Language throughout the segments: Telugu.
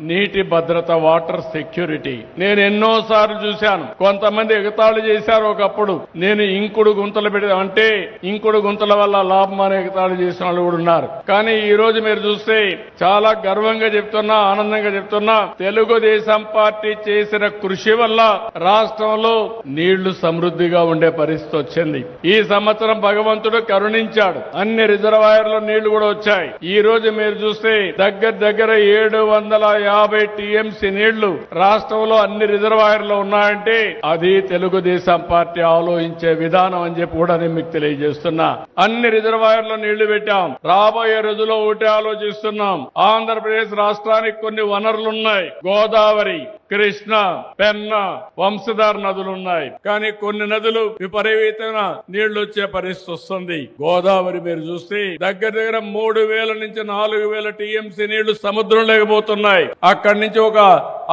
నీటి భద్రత వాటర్ సెక్యూరిటీ. నేను ఎన్నోసార్లు చూశాను. కొంతమంది ఎగతాళి చేశారు ఒకప్పుడు. నేను ఇంకుడు గుంతలు పెడతా అంటే ఇంకుడు గుంతల వల్ల లాభం అనే ఎగతాళి చేసిన వాళ్ళు కూడా ఉన్నారు. కానీ ఈ రోజు మీరు చూస్తే చాలా గర్వంగా చెప్తున్నా ఆనందంగా చెప్తున్నా. తెలుగుదేశం పార్టీ చేసిన కృషి వల్ల రాష్ట్రంలో నీళ్ళు సమృద్ధిగా ఉండే పరిస్థితి వచ్చింది. ఈ సంవత్సరం భగవంతుడు కరుణించాడు. అన్ని రిజర్వాయర్లో నీళ్ళు కూడా వచ్చాయి. ఈ రోజు మీరు చూస్తే దగ్గర దగ్గర ఏడు వందల యాభై టీఎంసీ నీళ్ళు రాష్ట్రంలో అన్ని రిజర్వాయర్లు ఉన్నాయంటే అది తెలుగుదేశం పార్టీ ఆలోచించే విధానం అని చెప్పి కూడా నేను మీకు తెలియజేస్తున్నా. అన్ని రిజర్వాయర్లో నీళ్ళు పెట్టాం. రాబోయే రోజుల్లో ఒకటి ఆలోచిస్తున్నాం. ఆంధ్రప్రదేశ్ రాష్ట్రానికి కొన్ని వనరులున్నాయి. గోదావరి కృష్ణ పెన్న వంశధార నదులు ఉన్నాయి కానీ కొన్ని నదులు విపరీతమైన నీళ్ళు వచ్చే పరిస్థితి వస్తుంది. గోదావరి మీరు చూస్తే దగ్గర దగ్గర మూడు వేల నుంచి నాలుగు వేల టీఎంసీ నీళ్ళు సముద్రం లేకపోతున్నాయి అక్కడి నుంచి ఒక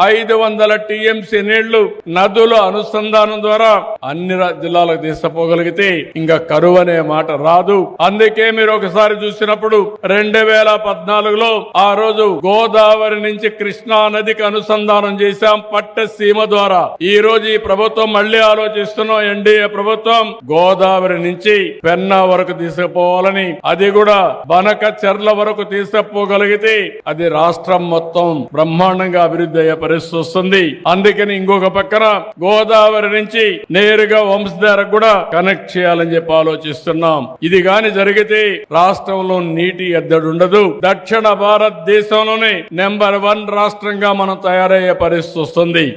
ఐదు వందల టీఎంసీ నీళ్ళు నదుల అనుసంధానం ద్వారా అన్ని రా- జిల్లాలకు తీసుకుపోగలిగితే ఇంకా కరువు అనే మాట రాదు. అందుకే మీరు ఒకసారి చూసినప్పుడు రెండు వేల పద్నాలుగులో ఆ రోజు గోదావరి నుంచి కృష్ణా నదికి అనుసంధానం చేశాం పట్టసీమ ద్వారా. ఈ రోజు ఈ ప్రభుత్వం మళ్ళీ ఆలోచిస్తున్నాం ఎన్డీఏ ప్రభుత్వం గోదావరి నుంచి పెన్నా వరకు తీసుకుపోవాలని. అది కూడా బనక చెర్ల వరకు తీసుకుపోగలిగితే అది రాష్ట్రం మొత్తం బ్రహ్మాండంగా అభివృద్ధి అయ్యే పరిస్థితి వస్తుంది. అందుకని ఇంకొక పక్కన గోదావరి నుంచి నేరుగా వంశధారకు కూడా కనెక్ట్ చేయాలని చెప్పి ఆలోచిస్తున్నాం. ఇది గాని జరిగితే రాష్ట్రంలో నీటి ఎద్దడి ఉండదు. దక్షిణ భారతదేశంలోనే నెంబర్ వన్ రాష్ట్రంగా మనం తయారయ్యే పరిస్థితి వస్తుంది.